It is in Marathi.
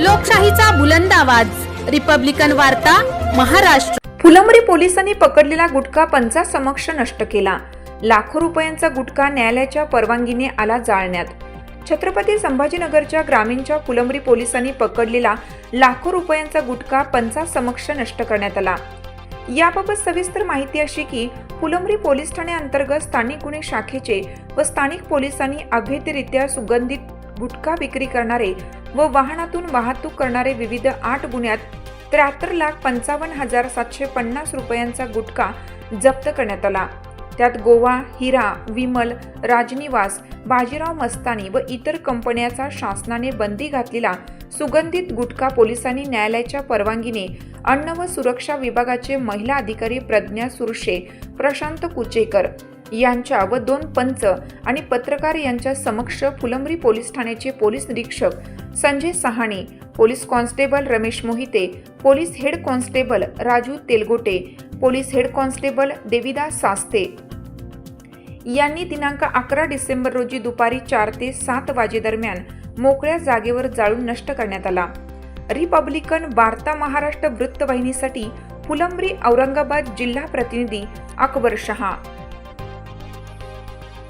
लोकशाहीचा बुलंद आवाज. रिपब्लिकन वार्ता महाराष्ट्र. फुलंबरी पोलिसांनी पकडलेला गुटखा पंचा समक्ष नष्ट केला. लाखो रुपयांचा गुटखा न्यायालयाच्या परवानगीने आला जाळण्यात. छत्रपती संभाजीनगरच्या ग्रामीणच्या फुलंबरी पोलिसांनी पकडलेला लाखो रुपयांचा गुटखा पंचा समक्ष नष्ट करण्यात आला. याबाबत सविस्तर माहिती अशी की फुलंबरी पोलीस ठाणे अंतर्गत स्थानिक गुन्हे शाखेचे व स्थानिक पोलिसांनी अवैधरित्या सुगंधित गुटखा विक्री करणारे व वाहनातून वाहतूक करणारे विविध आठ गुन्ह्यात त्र्याहत्तर लाख पंचावन्न हजार सातशे पन्नास रुपयांचा गुटखा जप्त करण्यात आला. त्यात गोवा हिरा विमल राजनिवास बाजीराव मस्तानी व इतर कंपन्याचा शासनाने बंदी घातलेला सुगंधित गुटखा पोलिसांनी न्यायालयाच्या परवानगीने अन्न व सुरक्षा विभागाचे महिला अधिकारी प्रज्ञा सुरशे प्रशांत कुचेकर यांच्या व दोन पंच आणि पत्रकार यांच्या समक्ष फुलंब्री पोलीस ठाण्याचे पोलीस निरीक्षक Sanjay Sahane police constable Ramesh Mohite police head constable Raju Telgote police head constable Devidas Saste. यांनी दिनांक अकरा डिसेंबर रोजी दुपारी चार ते सात वाजेदरम्यान मोकळ्या जागेवर जाळून नष्ट करण्यात आला. रिपब्लिकन वार्ता महाराष्ट्र वृत्तवाहिनीसाठी फुलंब्री औरंगाबाद जिल्हा प्रतिनिधी अकबर शहा.